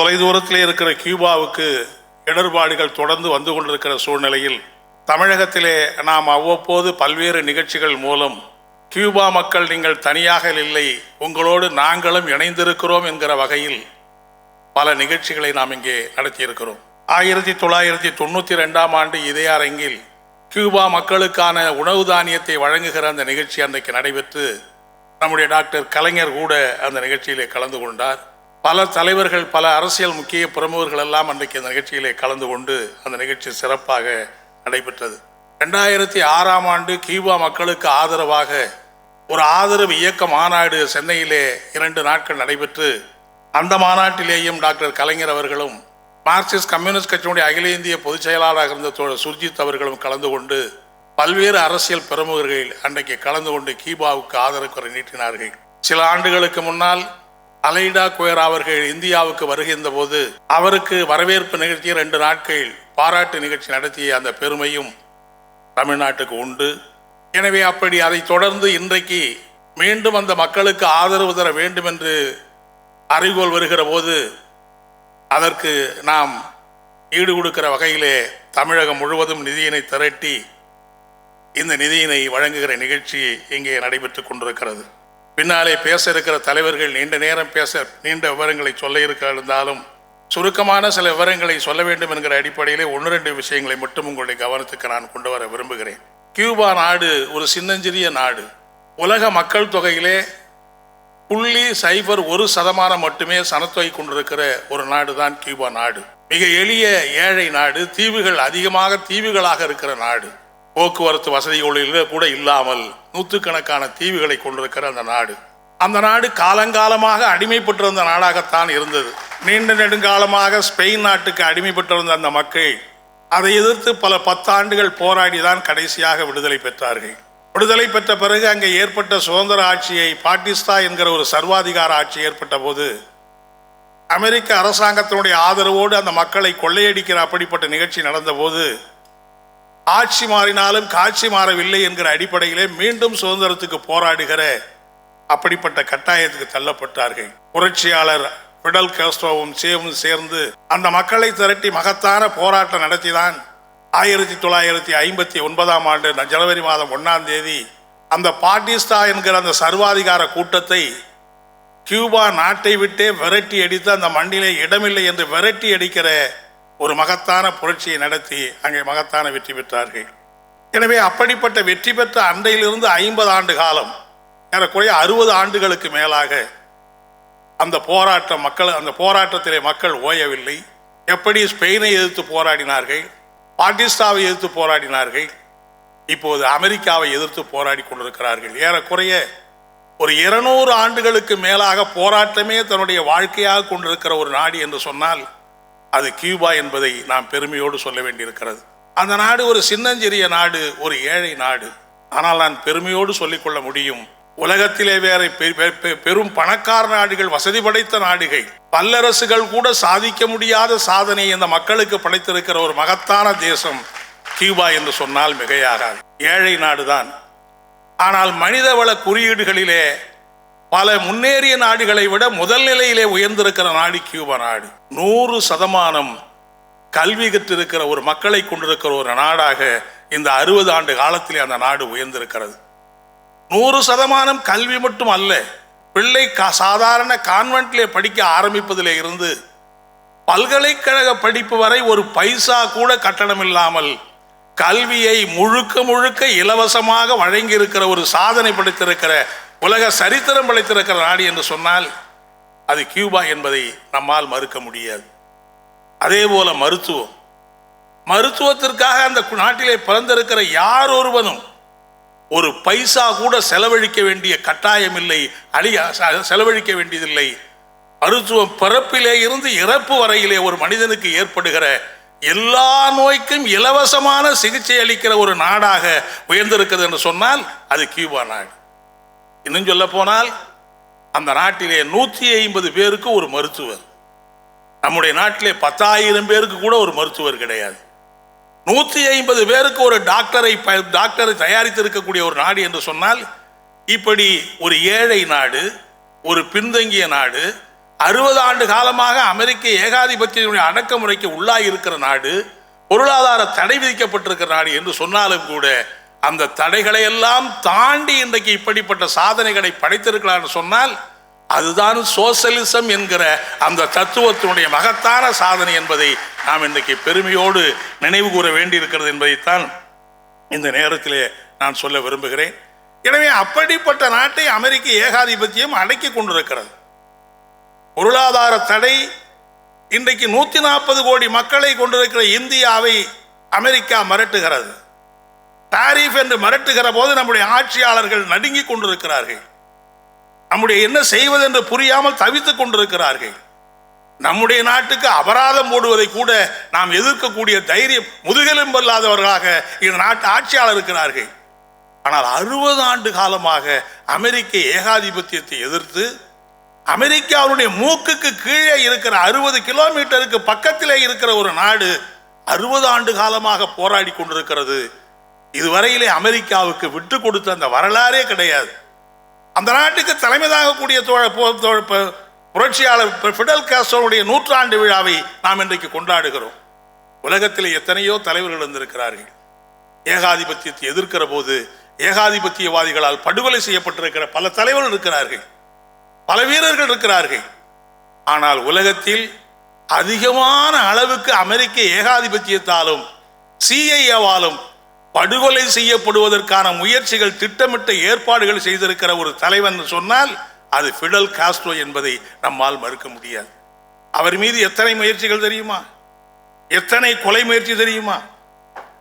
தொலைதூரத்தில் இருக்கிற கியூபாவுக்கு இடர்பாடுகள் தொடர்ந்து வந்து கொண்டிருக்கிற சூழ்நிலையில் தமிழகத்திலே நாம் அவ்வப்போது பல்வேறு நிகழ்ச்சிகள் மூலம் கியூபா மக்கள் நீங்கள் தனியாக இல்லை உங்களோடு நாங்களும் இணைந்திருக்கிறோம் என்கிற வகையில் பல நிகழ்ச்சிகளை நாம் இங்கே நடத்தியிருக்கிறோம். ஆயிரத்தி தொள்ளாயிரத்தி தொண்ணூற்றி ரெண்டாம் ஆண்டு இதே அரங்கில் கியூபா மக்களுக்கான உணவு தானியத்தை வழங்குகிற அந்த நிகழ்ச்சி அன்றைக்கு நடைபெற்று நம்முடைய டாக்டர் கலைஞர் கூட அந்த நிகழ்ச்சியிலே கலந்து கொண்டார். பல தலைவர்கள் பல அரசியல் முக்கிய பிரமுகர்கள் எல்லாம் அன்றைக்கு அந்த நிகழ்ச்சியிலே கலந்து கொண்டு அந்த நிகழ்ச்சி சிறப்பாக நடைபெற்றது. ரெண்டாயிரத்தி ஆறாம் ஆண்டு கியூபா மக்களுக்கு ஆதரவாக ஒரு ஆதரவு இயக்க மாநாடு சென்னையிலே இரண்டு நாட்கள் நடைபெற்று அந்த மாநாட்டிலேயும் டாக்டர் கலைஞர் அவர்களும் மார்க்சிஸ்ட் கம்யூனிஸ்ட் கட்சியினுடைய அகில இந்திய பொதுச் செயலாளராக இருந்த தோழர் சுர்ஜித் அவர்களும் கலந்து கொண்டு பல்வேறு அரசியல் பிரமுகர்கள் அன்றைக்கு கலந்து கொண்டு கீபாவுக்கு ஆதரவு குறை நீட்டினார்கள். சில ஆண்டுகளுக்கு முன்னால் அலைடா குயரா அவர்கள் இந்தியாவுக்கு வருகின்ற போது அவருக்கு வரவேற்பு நிகழ்ச்சியை ரெண்டு நாட்கள் பாராட்டு நிகழ்ச்சி நடத்திய அந்த பெருமையும் தமிழ்நாட்டுக்கு உண்டு. எனவே அப்படி அதை தொடர்ந்து இன்றைக்கு மீண்டும் அந்த மக்களுக்கு ஆதரவு தர வேண்டும் என்று அறிகோல் வருகிற போது அதற்கு நாம் ஈடு கொடுக்கிற வகையிலே தமிழகம் முழுவதும் நிதியினை திரட்டி இந்த நிதியினை வழங்குகிற நிகழ்ச்சி இங்கே நடைபெற்று கொண்டிருக்கிறது. பின்னாலே பேச இருக்கிற தலைவர்கள் நீண்ட நேரம் பேச நீண்ட விவரங்களை சொல்ல இருக்க இருந்தாலும் சுருக்கமான சில விவரங்களை சொல்ல வேண்டும் என்கிற அடிப்படையிலே ஒன்று ரெண்டு விஷயங்களை மட்டும் உங்களுடைய கவனத்துக்கு நான் கொண்டு வர விரும்புகிறேன். கியூபா நாடு ஒரு சின்னஞ்சிறிய நாடு. உலக மக்கள் தொகையிலே புள்ளி சைபர் ஒரு சதமானம் மட்டுமே சனத்தொகை கொண்டிருக்கிற ஒரு நாடு தான் கியூபா நாடு. மிக எளிய ஏழை நாடு தீவுகள் அதிகமாக தீவுகளாக இருக்கிற நாடு. போக்குவரத்து வசதிகளில் கூட இல்லாமல் நூற்றுக்கணக்கான தீவுகளை கொண்டிருக்கிற அந்த நாடு. அந்த நாடு காலங்காலமாக அடிமைப்பட்டிருந்த நாடாகத்தான் இருந்தது. நீண்ட நெடுங்காலமாக ஸ்பெயின் நாட்டுக்கு அடிமைப்பட்டிருந்த அந்த மக்கள் அதை எதிர்த்து பல பத்தாண்டுகள் போராடி தான் கடைசியாக விடுதலை பெற்றார்கள். விடுதலை பெற்ற பிறகு அங்கே ஏற்பட்ட சுதந்திர ஆட்சியை பாகிஸ்தா என்கிற ஒரு சர்வாதிகார ஆட்சி ஏற்பட்ட போது அமெரிக்க அரசாங்கத்தினுடைய ஆதரவோடு அந்த மக்களை கொள்ளையடிக்கிற அப்படிப்பட்ட நிகழ்ச்சி நடந்தபோது ஆட்சி மாறினாலும் காட்சி மாறவில்லை என்கிற அடிப்படையிலே மீண்டும் சுதந்திரத்துக்கு போராடுகிற அப்படிப்பட்ட கட்டாயத்துக்கு தள்ளப்பட்டார்கள். புரட்சியாளர் பிடல் கேஸ்ட்ரோவும் சேவும் சேர்ந்து அந்த மக்களை திரட்டி மகத்தான போராட்டம் நடத்திதான் ஆயிரத்தி தொள்ளாயிரத்தி ஐம்பத்தி ஒன்பதாம் ஆண்டு ஜனவரி மாதம் ஒன்னாம் தேதி அந்த பாட்டிஸ்தா என்கிற அந்த சர்வாதிகார கூட்டத்தை கியூபா நாட்டை விட்டே விரட்டி அடித்து அந்த மண்ணிலே இடமில்லை என்று விரட்டி அடிக்கிற ஒரு மகத்தான புரட்சியை நடத்தி அங்கே மகத்தான வெற்றி பெற்றார்கள். எனவே அப்படிப்பட்ட வெற்றி பெற்ற அன்றையிலிருந்து ஐம்பது ஆண்டு காலம் ஏறக்குறைய அறுபது ஆண்டுகளுக்கு மேலாக அந்த போராட்டம் மக்கள் அந்த போராட்டத்திலே மக்கள் ஓயவில்லை. எப்படி ஸ்பெயினை எதிர்த்து போராடினார்கள் பாகிஸ்தாவை எதிர்த்து போராடினார்கள் இப்போது அமெரிக்காவை எதிர்த்து போராடி கொண்டிருக்கிறார்கள். ஏறக்குறைய ஒரு இருநூறு ஆண்டுகளுக்கு மேலாக போராட்டமே தன்னுடைய வாழ்க்கையாக கொண்டிருக்கிற ஒரு நாடு என்று சொன்னால் அது கியூபா என்பதை நாம் பெருமையோடு சொல்ல வேண்டியிருக்கிறது. அந்த நாடு ஒரு சின்னஞ்சிறிய நாடு ஒரு ஏழை நாடு. ஆனால் நான் பெருமையோடு சொல்லிக்கொள்ள முடியும். உலகத்திலே வேற பெ- பெ- பெரும் பணக்கார நாடுகள் வசதி படைத்த நாடுகள் பல்லரசுகள் கூட சாதிக்க முடியாத சாதனை இந்த மக்களுக்கு படைத்திருக்கிற ஒரு மகத்தான தேசம் கியூபா என்று சொன்னால் மிகையாகாது. ஏழை நாடுதான். ஆனால் மனிதவள குறியீடுகளிலே பல முன்னேறிய நாடுகளை விட முதல் நிலையிலே உயர்ந்திருக்கிற நாடு கியூபா நாடு. நூறு சதமானம் கல்வி கற்றிருக்கிற ஒரு மக்களை கொண்டிருக்கிற ஒரு நாடாக இந்த அறுபது ஆண்டு காலத்திலே அந்த நாடு உயர்ந்திருக்கிறது. நூறு சதமானம் கல்வி மட்டும் அல்ல பிள்ளை கா- சாதாரண கான்வென்ட்லே படிக்க ஆரம்பிப்பதிலே இருந்து பல்கலைக்கழக படிப்பு வரை ஒரு பைசா கூட கட்டணம் இல்லாமல் கல்வியை முழுக்க முழுக்க இலவசமாக வழங்கி இருக்கிற ஒரு சாதனை படுத்திருக்கிற உலக சரித்திரம் படைத்திருக்கிற நாடு என்று சொன்னால் அது கியூபா என்பதை நம்மால் மறுக்க முடியாது. அதே போல மருத்துவம். மருத்துவத்திற்காக அந்த நாட்டிலே பிறந்திருக்கிற யார் ஒருவனும் ஒரு பைசா கூட செலவழிக்க வேண்டிய கட்டாயம் இல்லை அழி செலவழிக்க வேண்டியதில்லை. மருத்துவம் பிறப்பிலே இருந்து இறப்பு வரையிலே ஒரு மனிதனுக்கு ஏற்படுகிற எல்லா நோய்க்கும் இலவசமான சிகிச்சை அளிக்கிற ஒரு நாடாக உயர்ந்திருக்கிறது என்று சொன்னால் அது கியூபா நாடு. இன்னும் சொல்ல போனால் அந்த நாட்டிலே நூற்றி ஐம்பது பேருக்கு ஒரு மருத்துவர். நம்முடைய நாட்டிலே பத்தாயிரம் பேருக்கு கூட ஒரு மருத்துவர் கிடையாது. நூற்றி ஐம்பது பேருக்கு ஒரு டாக்டரை ப- டாக்டரை தயாரித்திருக்கக்கூடிய ஒரு நாடு என்று சொன்னால் இப்படி ஒரு ஏழை நாடு ஒரு பின்தங்கிய நாடு அறுபது ஆண்டு காலமாக அமெரிக்க ஏகாதிபத்தியத்தினுடைய அடக்குமுறைக்கு உள்ளாகி இருக்கிற நாடு பொருளாதார தடை விதிக்கப்பட்டிருக்கிற நாடு என்று சொன்னாலும் கூட அந்த தடைகளை எல்லாம் தாண்டி இன்றைக்கு இப்படிப்பட்ட சாதனைகளை படைத்திருக்கலாம்னு சொன்னால் அதுதான் சோசலிசம் என்கிற அந்த தத்துவத்தினுடைய மகத்தான சாதனை என்பதை நாம் இன்றைக்கு பெருமையோடு நினைவு கூற வேண்டியிருக்கிறது என்பதைத்தான் இந்த நேரத்திலே நான் சொல்ல விரும்புகிறேன். எனவே அப்படிப்பட்ட நாட்டை அமெரிக்க ஏகாதிபத்தியம் அடக்கி கொண்டிருக்கிறது. பொருளாதார தடை இன்றைக்கு நூற்றி நாற்பது கோடி மக்களை கொண்டிருக்கிற இந்தியாவை அமெரிக்கா மிரட்டுகிறது. டாரிஃப் என்று மிரட்டுகிற போது நம்முடைய ஆட்சியாளர்கள் நடுங்கிக் கொண்டிருக்கிறார்கள். நம்முடைய என்ன செய்வது என்று புரியாமல் தவித்துக் கொண்டிருக்கிறார்கள். நம்முடைய நாட்டுக்கு அபராதம் போடுவதை கூட நாம் எதிர்க்கக்கூடிய தைரியம் முதுகெலும்பல்லாதவர்களாக இந்த நாட்டு ஆட்சியாளர் இருக்கிறார்கள். ஆனால் அறுபது ஆண்டு காலமாக அமெரிக்க ஏகாதிபத்தியத்தை எதிர்த்து அமெரிக்காவுடைய மூக்குக்கு கீழே இருக்கிற அறுபது கிலோமீட்டருக்கு பக்கத்திலே இருக்கிற ஒரு நாடு அறுபது ஆண்டு காலமாக போராடி கொண்டிருக்கிறது. இதுவரையிலே அமெரிக்காவுக்கு விட்டு கொடுத்த அந்த வரலாறே கிடையாது. அந்த நாட்டுக்கு தலைமை தாங்கக்கூடிய தோழ தோழ- ப- புரட்சியாளர் ஃபிடல் காஸ்டோனுடைய நூற்றாண்டு விழாவை நாம் இன்றைக்கு கொண்டாடுகிறோம். உலகத்தில் எத்தனையோ தலைவர்கள் இருந்திருக்கிறார்கள். ஏகாதிபத்தியத்தை எதிர்க்கிற போது ஏகாதிபத்தியவாதிகளால் படுகொலை செய்யப்பட்டிருக்கிற பல தலைவர்கள் இருக்கிறார்கள். பல வீரர்கள் இருக்கிறார்கள். ஆனால் உலகத்தில் அதிகமான அளவுக்கு அமெரிக்க ஏகாதிபத்தியத்தாலும் சிஐஏவாலும் படுகொலை செய்யப்படுவதற்கான முயற்சிகள் திட்டமிட்ட ஏற்பாடுகள் செய்திருக்கிற ஒரு தலைவன் சொன்னால் அது ஃபிடல் காஸ்ட்ரோ என்பதை நம்மால் மறுக்க முடியாது. அவர் மீது எத்தனை முயற்சிகள் தெரியுமா? எத்தனை கொலை முயற்சி தெரியுமா?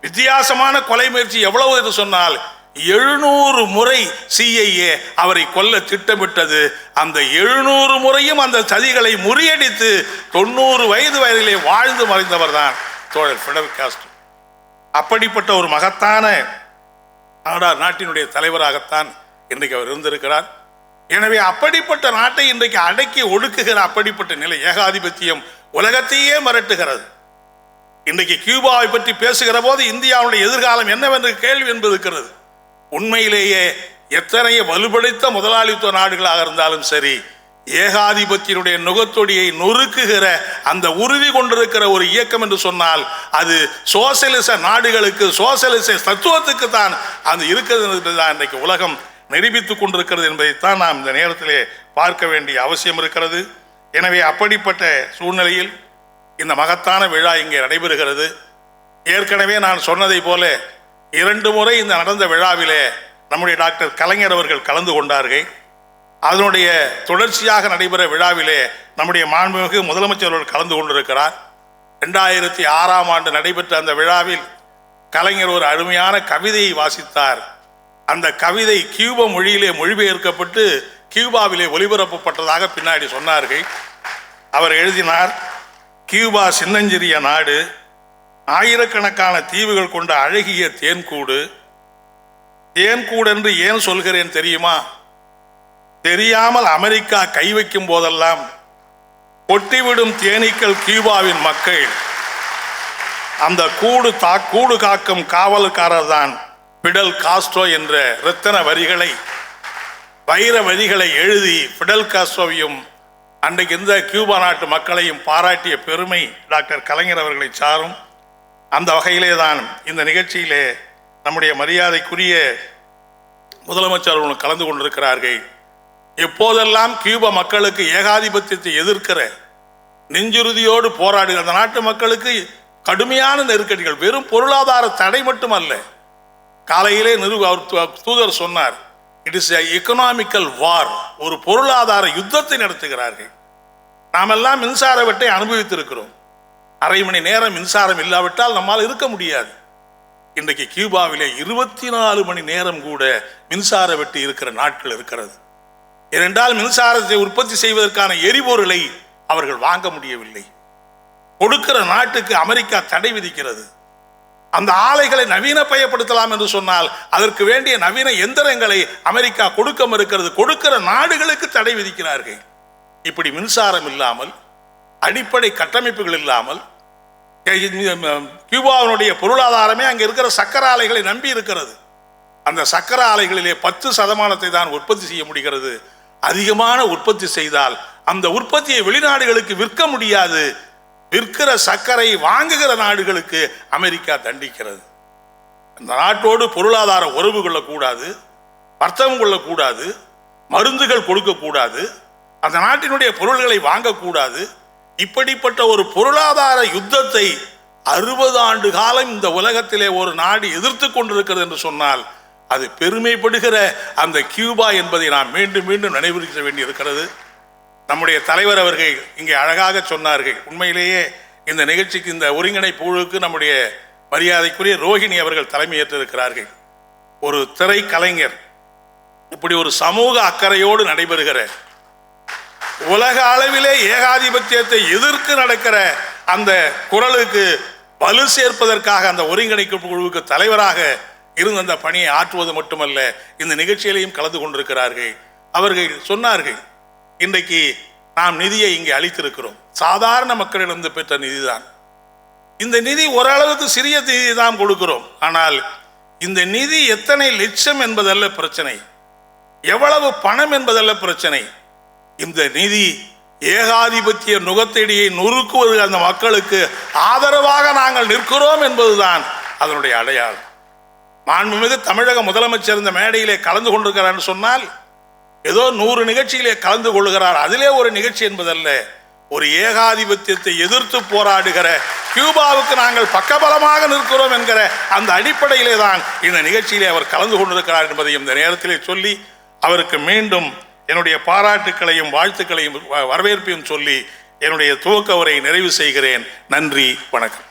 வித்தியாசமான கொலை முயற்சி எவ்வளவு என்று சொன்னால் எழுநூறு முறை சிஐஏ அவரை கொல்ல திட்டமிட்டது. அந்த எழுநூறு முறையும் அந்த சதிகளை முறியடித்து தொண்ணூறு வயது வயதிலே வாழ்ந்து மறைந்தவர் தான் தோழர் ஃபிடல் காஸ்ட்ரோ. அப்படிப்பட்ட ஒரு மகத்தான ஆடார் நாட்டினுடைய தலைவராகத்தான் இன்றைக்கு அவர் இருந்திருக்கிறார். எனவே அப்படிப்பட்ட நாட்டை இன்றைக்கு அடக்கி ஒடுக்குகிற அப்படிப்பட்ட நிலை ஏகாதிபத்தியம் உலகத்தையே மிரட்டுகிறது. இன்றைக்கு கியூபாவை பற்றி பேசுகிற போது இந்தியாவுடைய எதிர்காலம் என்னவென்று கேள்வி என்பது இருக்கிறது உண்மையிலேயே எத்தனைய வலுபடைத்த முதலாளித்துவ நாடுகளாக இருந்தாலும் சரி ஏகாதிபத்தியனுடைய நுகத்தொடியை நொறுக்குகிற அந்த உறுதி கொண்டிருக்கிற ஒரு இயக்கம் என்று சொன்னால் அது சோசியலிச நாடுகளுக்கு சோசலிச தத்துவத்துக்கு தான் அது இருக்கிறது என்பதுதான் இன்றைக்கு உலகம் நிரூபித்துக் கொண்டிருக்கிறது என்பதைத்தான் நாம் இந்த நேரத்திலே பார்க்க வேண்டிய அவசியம் இருக்கிறது. எனவே அப்படிப்பட்ட சூழ்நிலையில் இந்த மகத்தான விழா இங்கே நடைபெறுகிறது. ஏற்கனவே நான் சொன்னதை போல இரண்டு முறை இந்த நடந்த விழாவிலே நம்முடைய டாக்டர் கலைஞர் அவர்கள் கலந்து கொண்டார்கள். அதனுடைய தொடர்ச்சியாக நடைபெற விழாவிலே நம்முடைய மாண்புமிகு முதலமைச்சர் அவர்கள் கலந்து கொண்டிருக்கிறார். ரெண்டாயிரத்தி ஆறாம் ஆண்டு நடைபெற்ற அந்த விழாவில் கலைஞர் ஒரு அருமையான கவிதையை வாசித்தார். அந்த கவிதை கியூப மொழியிலே மொழிபெயர்க்கப்பட்டு கியூபாவிலே ஒலிபரப்பப்பட்டதாக பின்னாடி சொன்னார்கள். அவர் எழுதினார் கியூபா சின்னஞ்சிறிய நாடு ஆயிரக்கணக்கான தீவுகள் கொண்ட அழகிய தேன்கூடு. தேன்கூடு என்று ஏன் சொல்கிறேன் தெரியுமா? தெரியாமல் அமெரிக்கா கை வைக்கும் போதெல்லாம் கொட்டிவிடும் தேனீக்கள் கியூபாவின் மக்கள் அந்த கூடு தா கூடு காக்கும் காவல்காரர் தான் பிடல் காஸ்ட்ரோ என்ற ரத்தன வரிகளை வைர வரிகளை எழுதி பிடல் காஸ்ட்ரோவையும் அன்றைக்கு இருந்த கியூபா நாட்டு மக்களையும் பாராட்டிய பெருமை டாக்டர் கலைஞர் அவர்களை சாரும். அந்த வகையிலே தான் இந்த நிகழ்ச்சியிலே நம்முடைய மரியாதைக்குரிய முதலமைச்சர் அவர்கள் கலந்து கொண்டிருக்கிறார்கள். எப்போதெல்லாம் கியூபா மக்களுக்கு ஏகாதிபத்தியத்தை எதிர்க்கிற நெஞ்சுறுதியோடு போராடுகிற அந்த நாட்டு மக்களுக்கு கடுமையான நெருக்கடிகள் வெறும் பொருளாதார தடை மட்டுமல்ல. காலையிலே நிறு அவர் தூதர் சொன்னார் இட் இஸ் எக்கனாமிக்கல் வார் ஒரு பொருளாதார யுத்தத்தை நடத்துகிறார்கள். நாமெல்லாம் மின்சார வெட்டை அனுபவித்திருக்கிறோம். அரை மணி நேரம் மின்சாரம் இல்லாவிட்டால் நம்மால் இருக்க முடியாது. இன்றைக்கு கியூபாவிலே இருபத்தி நாலு மணி நேரம் கூட மின்சார வெட்டு இருக்கிற நாட்கள் இருக்கிறது. ஏனென்றால் மின்சாரத்தை உற்பத்தி செய்வதற்கான எரிபொருளை அவர்கள் வாங்க முடியவில்லை. கொடுக்கிற நாட்டுக்கு அமெரிக்கா தடை விதிக்கிறது. அந்த ஆலைகளை நவீன பயப்படுத்தலாம் என்று சொன்னால் அதற்கு வேண்டிய நவீன எந்திரங்களை அமெரிக்கா கொடுக்க மறுக்கிறது. கொடுக்கிற நாடுகளுக்கு தடை விதிக்கிறார்கள். இப்படி மின்சாரம் இல்லாமல் அடிப்படை கட்டமைப்புகள் இல்லாமல் கியூபாவினுடைய பொருளாதாரமே அங்கே இருக்கிற சக்கர ஆலைகளை நம்பி இருக்கிறது. அந்த சக்கர ஆலைகளிலே பத்து சதமானத்தை தான் உற்பத்தி செய்ய முடிகிறது. அதிகமான உற்பத்தி செய்தால் அந்த உற்பத்தியை வெளிநாடுகளுக்கு விற்க முடியாது. விற்கிற சர்க்கரை வாங்குகிற நாடுகளுக்கு அமெரிக்கா தண்டிக்கிறது. அந்த நாட்டோடு பொருளாதார உறவு கொள்ளக்கூடாது வர்த்தகம் கொள்ளக்கூடாது மருந்துகள் கொடுக்கக்கூடாது அந்த நாட்டினுடைய பொருள்களை வாங்கக்கூடாது. இப்படிப்பட்ட ஒரு பொருளாதார யுத்தத்தை அறுபது ஆண்டு காலம் இந்த உலகத்திலே ஒரு நாடு எதிர்த்து கொண்டிருக்கிறது என்று சொன்னால் அது பெருமைப்படுகிற அந்த கியூபா என்பதை நாம் மீண்டும் மீண்டும் நினைவுறுத்த வேண்டியிருக்கிறது. நம்முடைய தலைவர் அவர்கள் இங்கே அழகாக சொன்னார்கள். உண்மையிலேயே இந்த நிகழ்ச்சிக்கு இந்த ஒருங்கிணைப்பு குழுவுக்கு நம்முடைய மரியாதைக்குரிய ரோஹிணி அவர்கள் தலைமையேற்றிருக்கிறார்கள். ஒரு திரைக்கலைஞர் இப்படி ஒரு சமூக அக்கறையோடு நடைபெறுகிற உலக அளவிலே ஏகாதிபத்தியத்தை எதிர்த்து நடக்கிற அந்த குரலுக்கு வலு சேர்ப்பதற்காக அந்த ஒருங்கிணைப்பு குழுவுக்கு தலைவராக இருந்த அந்த பணியை ஆற்றுவது மட்டுமல்ல இந்த நிகழ்ச்சியிலையும் கலந்து கொண்டிருக்கிறார்கள். அவர்கள் சொன்னார்கள் இன்றைக்கு நாம் நிதியை இங்கே அளித்திருக்கிறோம். சாதாரண மக்களிடமிருந்து பெற்ற நிதிதான். இந்த நிதி ஓரளவுக்கு சிறிய நிதி தான் கொடுக்கிறோம். ஆனால் இந்த நிதி எத்தனை லட்சம் என்பதல்ல பிரச்சனை. எவ்வளவு பணம் என்பதல்ல பிரச்சனை. இந்த நிதி ஏகாதிபத்திய நுகத்தடியை நொறுக்குவது அந்த மக்களுக்கு ஆதரவாக நாங்கள் நிற்கிறோம் என்பதுதான் அதனுடைய அடையாளம். மாண்புமிகு தமிழக முதலமைச்சர் இந்த மேடையிலே கலந்து கொண்டிருக்கிறார் சொன்னால் ஏதோ நூறு நிகழ்ச்சியிலே கலந்து கொள்கிறார் அதிலே ஒரு நிகழ்ச்சி என்பதல்ல ஒரு ஏகாதிபத்தியத்தை எதிர்த்து போராடுகிற கியூபாவுக்கு நாங்கள் பக்கபலமாக நிற்கிறோம் என்கிற அந்த அடிப்படையிலே தான் இந்த நிகழ்ச்சியிலே அவர் கலந்து கொண்டிருக்கிறார் என்பதையும் இந்த நேரத்திலே சொல்லி அவருக்கு மீண்டும் என்னுடைய பாராட்டுக்களையும் வாழ்த்துக்களையும் வ- வரவேற்பையும் சொல்லி என்னுடைய துவக்க உரை நிறைவு செய்கிறேன். நன்றி வணக்கம்.